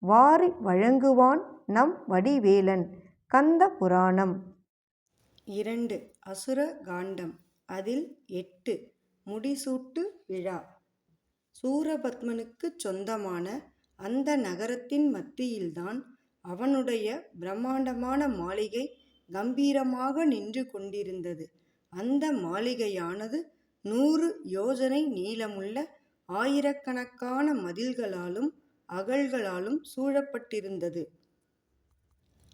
வாரி வழங்குவான் நம் வடிவேலன். கந்த புராணம். இரண்டு. அசுர காண்டம். அதில் எட்டு. முடிசூட்டு விழா. சூரபத்மனுக்குச் சொந்தமான அந்த நகரத்தின் மத்தியில்தான் அவனுடைய பிரம்மாண்டமான மாளிகை கம்பீரமாக நின்று கொண்டிருந்தது. அந்த மாளிகையானது நூறு யோஜனை நீளமுள்ள ஆயிரக்கணக்கான மதில்களாலும் அகழ்களாலும் சூழப்பட்டிருந்தது.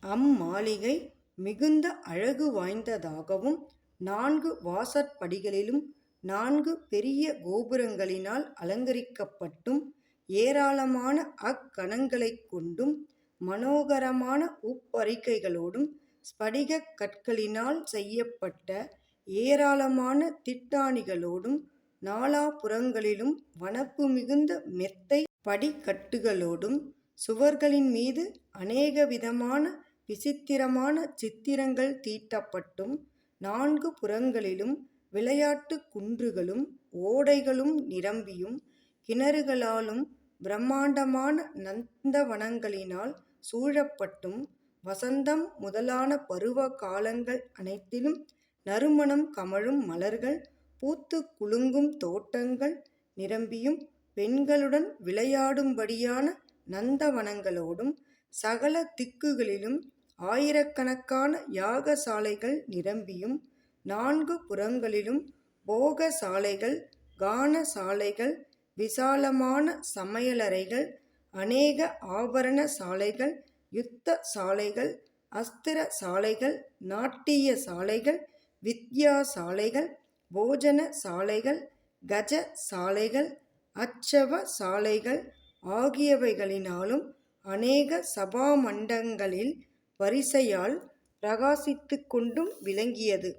அம்மாளிகை மிகுந்த அழகு வாய்ந்ததாகவும் நான்கு வாசற்படிகளிலும் நான்கு பெரிய கோபுரங்களினால் அலங்கரிக்கப்பட்டும் ஏராளமான அக்கணங்களைக் கொண்டும் மனோகரமான உப்பறிக்கைகளோடும் ஸ்படிகக் கற்களினால் செய்யப்பட்ட ஏராளமான திட்டாணிகளோடும் நாலாபுறங்களிலும் வனப்பு மிகுந்த மெத்தை படிக்கட்டுகளோடும் சுவர்களின் மீது அநேக விதமான விசித்திரமான சித்திரங்கள் தீட்டப்பட்டும் நான்கு புறங்களிலும் விளையாட்டு குன்றுகளும் ஓடைகளும் நிரம்பியும் கிணறுகளாலும் பிரம்மாண்டமான நந்தவனங்களினால் சூழப்பட்டும் வசந்தம் முதலான பருவ காலங்கள் அனைத்திலும் நறுமணம் கமழும் மலர்கள் பூத்து குலுங்கும் தோட்டங்கள் நிரம்பியும் பெண்களுடன் விளையாடும்படியான நந்தவனங்களோடும் சகல திக்குகளிலும் ஆயிரக்கணக்கான யாகசாலைகள் நிரம்பியும் நான்கு புறங்களிலும் போகசாலைகள் கானசாலைகள் விசாலமான சமையலறைகள் அநேக ஆபரண சாலைகள் யுத்த சாலைகள் அஸ்திர சாலைகள் நாட்டிய சாலைகள் வித்யா சாலைகள் போஜன சாலைகள் கஜ சாலைகள் அச்சவ சாலைகள் ஆகியவைகளினாலும் அநேக சபாமண்டங்களில் வரிசையால் பிரகாசித்து கொண்டும் விளங்கியது.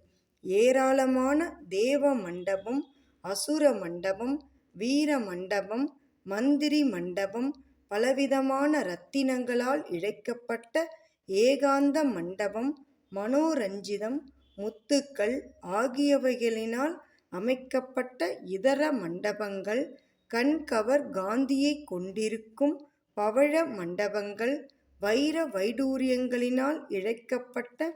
ஏராளமான தேவ மண்டபம் அசுர மண்டபம் வீர மண்டபம் மந்திரி மண்டபம் பலவிதமான இரத்தினங்களால் இழைக்கப்பட்ட ஏகாந்த மண்டபம் மனோரஞ்சிதம் முத்துக்கள் ஆகியவைகளினால் அமைக்கப்பட்ட இதர மண்டபங்கள் கண்கவர் காந்தியைக் கொண்டிருக்கும் பவழ மண்டபங்கள் வைர வைடூரியங்களினால் இழைக்கப்பட்ட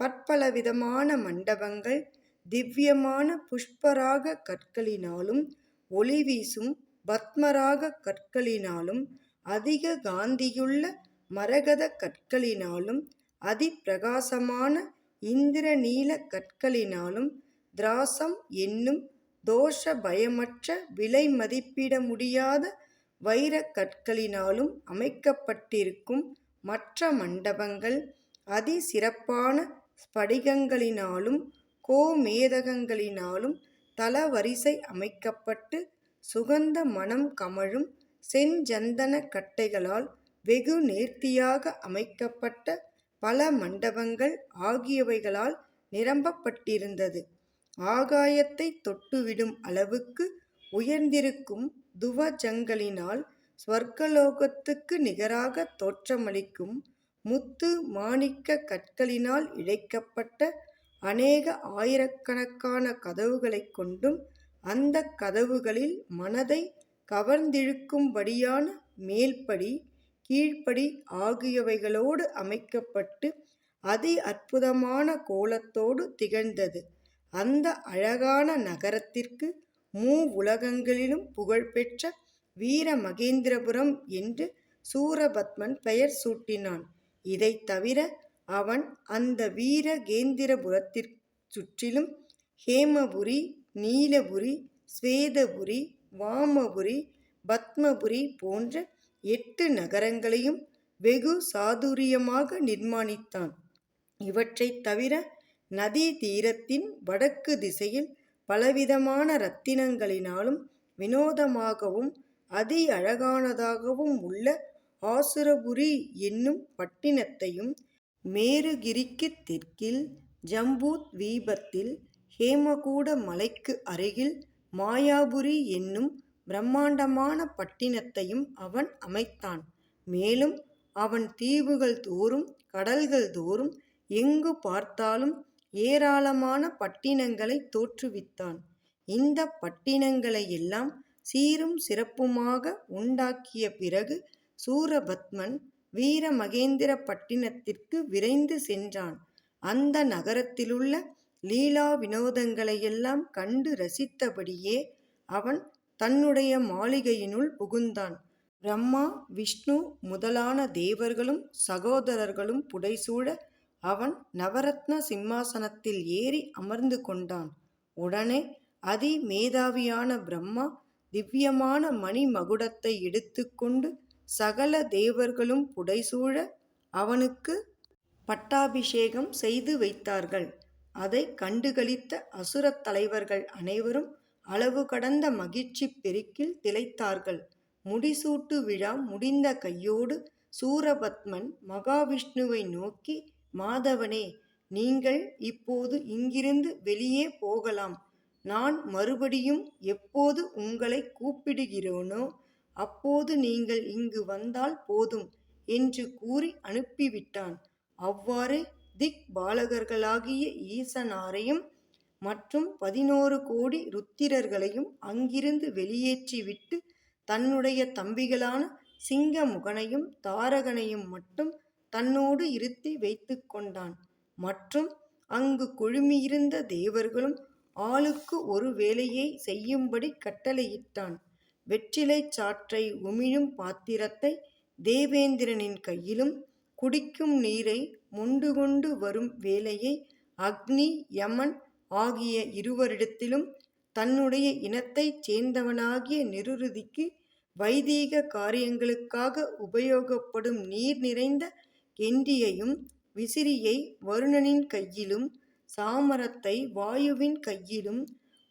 பற்பலவிதமான மண்டபங்கள் திவ்யமான புஷ்பராக கற்களினாலும் ஒளி வீசும் பத்மராக கற்களினாலும் அதிக காந்தியுள்ள மரகத கற்களினாலும் அதிப்பிரகாசமான இந்திரநீல கற்களினாலும் திராசம் என்னும் தோஷ பயமற்ற விலை மதிப்பிட முடியாத வைரக் கற்களினாலும் அமைக்கப்பட்டிருக்கும் மற்ற மண்டபங்கள் அதி சிறப்பான ஸ்படிகங்களினாலும் கோமேதகங்களினாலும் தளவரிசை அமைக்கப்பட்டு சுகந்த மனம் கமழும் செஞ்சந்தன கட்டைகளால் வெகு நேர்த்தியாக அமைக்கப்பட்ட பல மண்டபங்கள் ஆகியவைகளால் நிரம்பப்பட்டிருந்தது. ஆகாயத்தை தொட்டுவிடும் அளவுக்கு உயர்ந்திருக்கும் துவஜங்களினால் ஸ்வர்க்கலோகத்துக்கு நிகராக தோற்றமளிக்கும் முத்து மாணிக்க கற்களினால் இழைக்கப்பட்ட அநேக ஆயிரக்கணக்கான கதவுகளைக் கொண்டும் அந்த கதவுகளில் மனதை கவர்ந்திழுக்கும்படியான மேல்படி கீழ்ப்படி ஆகியவைகளோடு அமைக்கப்பட்டு அதி அற்புதமான கோலத்தோடு திகழ்ந்தது. அந்த அழகான நகரத்திற்கு மூ உலகங்களிலும் புகழ்பெற்ற வீரமகேந்திரபுரம் என்று சூரபத்மன் பெயர் சூட்டினான். இதை தவிர அவன் அந்த வீரகேந்திரபுரத்திற் சுற்றிலும் ஹேமபுரி நீலபுரி ஸ்வேதபுரி வாமபுரி பத்மபுரி போன்ற எட்டு நகரங்களையும் வெகு சாதுரியமாக நிர்மாணித்தான். இவற்றைத் தவிர நதி தீரத்தின் வடக்கு திசையில் பலவிதமான இரத்தினங்களினாலும் வினோதமாகவும் அதி அழகானதாகவும் உள்ள ஆசுரபுரி என்னும் பட்டினத்தையும் மேருகிரிக்குத் தெற்கில் ஜம்பூத்வீபத்தில் ஹேமகூட மலைக்கு அருகில் மாயாபுரி என்னும் பிரம்மாண்டமான பட்டினத்தையும் அவன் அமைத்தான். மேலும் அவன் தீவுகள் தோறும் கடல்கள் தோறும் எங்கு பார்த்தாலும் ஏராளமான பட்டினங்களை தோற்றுவித்தான். இந்தப் பட்டினங்களையெல்லாம் சீரும் சிறப்புமாக உண்டாக்கிய பிறகு சூரபத்மன் வீரமகேந்திரபட்டினத்திற்கு விரைந்து சென்றான். அந்த நகரத்திலுள்ள லீலா வினோதங்களையெல்லாம் கண்டு ரசித்தபடியே அவன் தன்னுடைய மாளிகையினுள் புகுந்தான். பிரம்மா விஷ்ணு முதலான தேவர்களும் சகோதரர்களும் புடைசூழ அவன் நவரத்ன சிம்மாசனத்தில் ஏறி அமர்ந்து கொண்டான். உடனே அதி மேதாவியான பிரம்மா திவ்யமான மணி மகுடத்தை எடுத்துக்கொண்டு சகல தேவர்களும் புடைசூழ அவனுக்கு பட்டாபிஷேகம் செய்து வைத்தார்கள். அதை கண்டுகளித்த அசுரத் தலைவர்கள் அனைவரும் அளவு கடந்த மகிழ்ச்சி பெருக்கில் திளைத்தார்கள். முடிசூட்டு விழா முடிந்த கையோடு சூரபத்மன் மகாவிஷ்ணுவை நோக்கி மாதவனே நீங்கள் இப்போது இங்கிருந்து வெளியே போகலாம். நான் மறுபடியும் எப்போது உங்களை கூப்பிடுகிறேனோ அப்போது நீங்கள் இங்கு வந்தால் போதும் என்று கூறி அனுப்பிவிட்டான். அவ்வாறு திக் பாலகர்களாகிய ஈசனாரையும் மற்றும் பதினோரு கோடி ருத்திரர்களையும் அங்கிருந்து வெளியேற்றிவிட்டு தன்னுடைய தம்பிகளான சிங்கமுகனையும் தாரகனையும் மட்டும் தன்னோடு இருத்தி வைத்து கொண்டான். மற்றும் அங்கு குழுமியிருந்த தேவர்களும் ஆளுக்கு ஒரு வேலையை செய்யும்படி கட்டளையிட்டான். வெற்றிலை சாற்றை உமிழும் பாத்திரத்தை தேவேந்திரனின் கையிலும் குடிக்கும் நீரை மொண்டுகொண்டு வரும் வேலையை அக்னி யமன் ஆகிய இருவரிடத்திலும் தன்னுடைய இனத்தைச் சேர்ந்தவனாகிய நிருதிக்கு வைதீக காரியங்களுக்காக உபயோகப்படும் நீர் நிறைந்த கெண்டியையும் விசிறியை வருணனின் கையிலும் சாமரத்தை வாயுவின் கையிலும்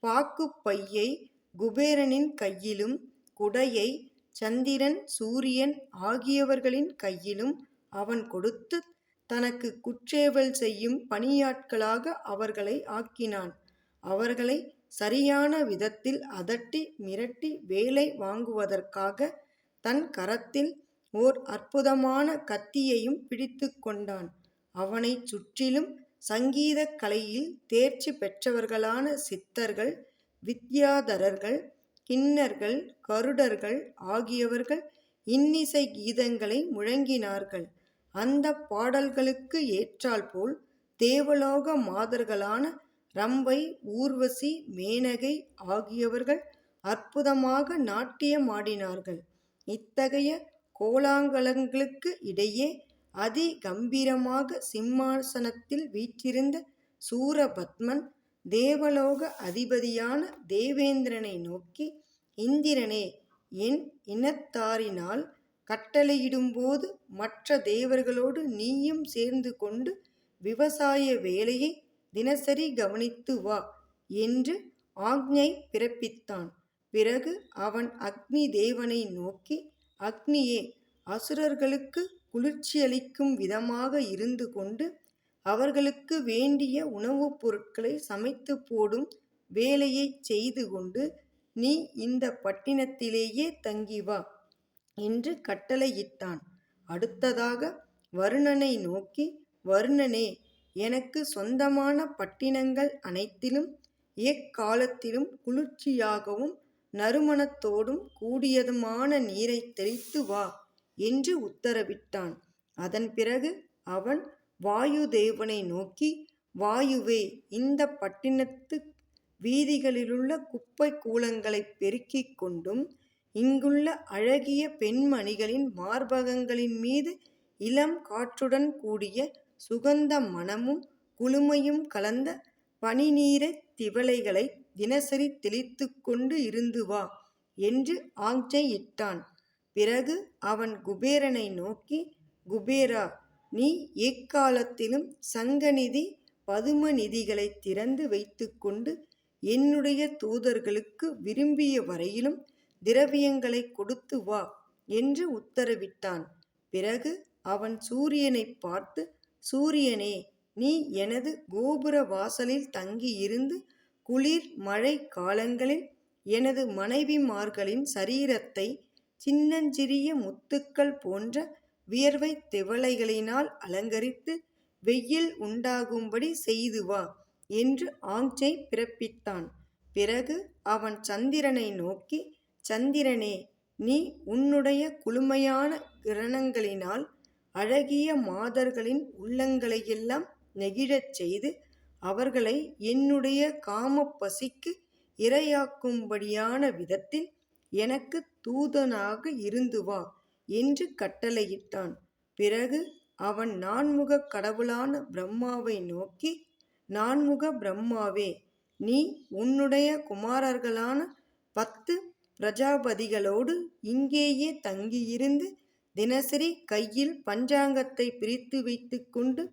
பாக்குப்பையை குபேரனின் கையிலும் குடையை சந்திரன் சூரியன் ஆகியவர்களின் கையிலும் அவன் கொடுத்து தனக்கு குற்றேவல் செய்யும் பணியாட்களாக அவர்களை ஆக்கினான். அவர்களை சரியான விதத்தில் அதட்டி மிரட்டி வேலை வாங்குவதற்காக தன் கரத்தில் ஓர் அற்புதமான கத்தியையும் பிடித்து கொண்டான். அவனைச் சுற்றிலும் சங்கீதக் கலையில் தேர்ச்சி பெற்றவர்களான சித்தர்கள் வித்யாதரர்கள் கிண்ணர்கள் கருடர்கள் ஆகியவர்கள் இன்னிசை கீதங்களை முழங்கினார்கள். அந்த பாடல்களுக்கு ஏற்றாற்போல் தேவலோக மாதர்களான ரம்பை ஊர்வசி மேனகை ஆகியவர்கள் அற்புதமாக நாட்டியமாடினார்கள். இத்தகைய கோலாங்கலங்களுக்கு இடையே அதி கம்பீரமாக சிம்மாசனத்தில் வீற்றிருந்த சூரபத்மன் தேவலோக அதிபதியான தேவேந்திரனை நோக்கி இந்திரனே என் இனத்தாரினால் கட்டளையிடும்போது மற்ற தேவர்களோடு நீயும் சேர்ந்து கொண்டு விவசாய வேலையை தினசரி கவனித்து வா என்று ஆக்ஞை பிறப்பித்தான். பிறகு அவன் அக்னி தேவனை நோக்கி அக்னியே அசுரர்களுக்கு குளிர்ச்சியளிக்கும் விதமாக இருந்து கொண்டு அவர்களுக்கு வேண்டிய உணவுப் பொருட்களை சமைத்து போடும் வேலையைச் செய்து கொண்டு நீ இந்த பட்டினத்திலேயே தங்கி வா என்று கட்டளையிட்டான். அடுத்ததாக வருணனை நோக்கி வருணனே எனக்கு சொந்தமான பட்டினங்கள் அனைத்திலும் எக்காலத்திலும் குளிர்ச்சியாகவும் நறுமணத்தோடும் கூடியதுமான நீரைத் தெளித்து வா என்று உத்தரவிட்டான். அதன் பிறகு அவன் வாயுதேவனை நோக்கி வாயுவே இந்த பட்டினத்து வீதிகளிலுள்ள குப்பை கூலங்களை பெருக்கிக் கொண்டும் இங்குள்ள அழகிய பெண்மணிகளின் மார்பகங்களின் மீது இளம் காற்றுடன் கூடிய சுகந்த மனமும் குளுமையும் கலந்த பனிநீர்த் திவளைகளை தினசரி தெளித்து கொண்டு இருந்து வா என்று ஆஞ்சையிட்டான் பிறகு அவன் குபேரனை நோக்கி குபேரா நீ எக்காலத்திலும் சங்கநிதி பதுமநிதிகளை திறந்து வைத்துக்கொண்டு என்னுடைய தூதர்களுக்கு விரும்பிய வரையிலும் திரவியங்களை கொடுத்து வா என்று உத்தரவிட்டான். பிறகு அவன் சூரியனை பார்த்து சூரியனே நீ எனது கோபுர வாசலில் தங்கியிருந்து குளிர் மழை காலங்களில் எனது மனைவிமார்களின் சரீரத்தை சின்னஞ்சிறிய முத்துக்கள் போன்ற வியர்வைத் திவளைகளினால் அலங்கரித்து வெயில் உண்டாகும்படி செய்து வா என்று ஆஞ்ஞை பிறப்பித்தான். பிறகு அவன் சந்திரனை நோக்கி சந்திரனே நீ உன்னுடைய குளுமையான கிரணங்களினால் அழகிய மாதர்களின் உள்ளங்களையெல்லாம் நெகிழச் செய்து அவர்களை என்னுடைய காமப் பசிக்கு இரையாக்கும்படியான விதத்தில் எனக்குத் தூதனாக இருந்து வா என்று கட்டளையிட்டான். பிறகு அவன் நான்முகக் கடவுளான பிரம்மாவை நோக்கி நான்முக பிரம்மாவே நீ உன்னுடைய குமாரர்களான பத்து பிரஜாபதிகளோடு இங்கேயே தங்கியிருந்து தினசரி கையில் பஞ்சாங்கத்தை பிரித்து வைத்துக்கொண்டு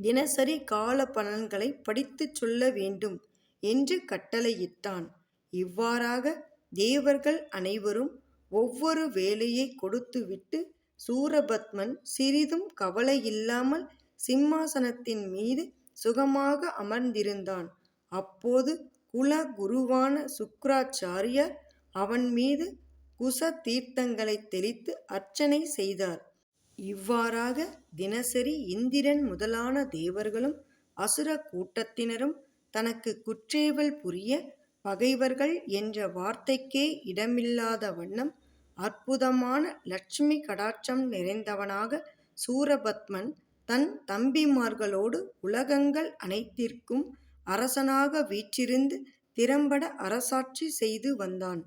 தினசரி கால பலன்களை படித்துச் சொல்ல வேண்டும் என்று கட்டளையிட்டான். இவ்வாறாக தேவர்கள் அனைவரும் ஒவ்வொரு வேலையை கொடுத்துவிட்டு சூரபத்மன் சிறிதும் கவலையில்லாமல் சிம்மாசனத்தின் மீது சுகமாக அமர்ந்திருந்தான். அப்போது குல குருவான சுக்ராச்சாரியார் அவன் மீது குச தீர்த்தங்களைத் தெளித்து அர்ச்சனை செய்தார். இவ்வாறாக தினசரி இந்திரன் முதலான தேவர்களும் அசுர கூட்டத்தினரும் தனக்கு குற்றேவல் புரிய பகைவர்கள் என்ற வார்த்தைக்கே இடமில்லாத வண்ணம் அற்புதமான லட்சுமி கடாட்சம் நிறைந்தவனாக சூரபத்மன் தன் தம்பிமார்களோடு உலகங்கள் அனைத்திற்கும் அரசனாக வீற்றிருந்து திறம்பட அரசாட்சி செய்து வந்தான்.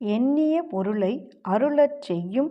எண்ணிய பொருளை அருளச் செய்யும்